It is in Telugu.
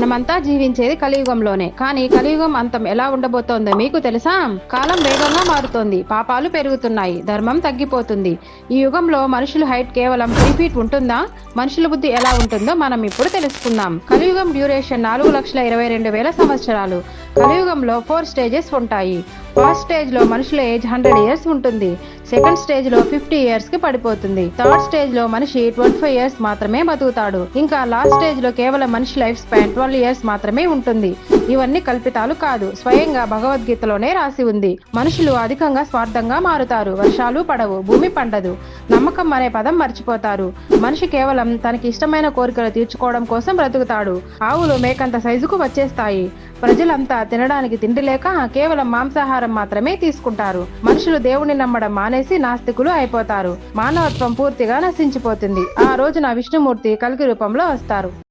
మనమంతా జీవించేది కలియుగంలోనే. కానీ కలియుగం అంతం ఎలా ఉండబోతోందో మీకు తెలుసా? కాలం వేగంగా మారుతోంది. పాపాలు పెరుగుతున్నాయి. ధర్మం తగ్గిపోతుంది. ఈ యుగంలో మనుషుల హైట్ కేవలం త్రీ ఫీట్ ఉంటుందా? మనుషుల బుద్ధి ఎలా ఉంటుందో మనం ఇప్పుడు తెలుసుకుందాం. కలియుగం డ్యూరేషన్ నాలుగు లక్షల ఇరవై రెండు వేల సంవత్సరాలు. కలియుగంలో ఫోర్ స్టేజెస్ ఉంటాయి. ఫస్ట్ స్టేజ్లో మనుషుల ఏజ్ హండ్రెడ్ ఇయర్స్ ఉంటుంది. సెకండ్ స్టేజ్లో ఫిఫ్టీ ఇయర్స్కి పడిపోతుంది. థర్డ్ స్టేజ్లో మనిషి ట్వంటీ ఫైవ్ ఇయర్స్ మాత్రమే బతుకుతాడు. ఇంకా లాస్ట్ స్టేజ్లో కేవలం మనిషి లైఫ్ స్పాన్ ట్వెల్వ్ ఇయర్స్ మాత్రమే ఉంటుంది. ఇవన్నీ కల్పితాలు కాదు. స్వయంగా భగవద్గీతలోనే రాసి ఉంది. మనుషులు అధికంగా స్వార్థంగా మారుతారు. వర్షాలు పడవు. భూమి పండదు. నమ్మకం అనే పదం మర్చిపోతారు. మనిషి కేవలం తనకి ఇష్టమైన కోరికలు తీర్చుకోవడం కోసం బ్రతుకుతాడు. ఆవులు మేకంత సైజుకు వచ్చేస్తాయి. ప్రజలంతా తినడానికి తిండి లేక కేవలం మాంసాహారం మాత్రమే తీసుకుంటారు. మనుషులు దేవుని నమ్మడం మానేసి నాస్తికులు అయిపోతారు. మానవత్వం పూర్తిగా నశించిపోతుంది. ఆ రోజున విష్ణుమూర్తి కలిగి రూపంలో వస్తారు.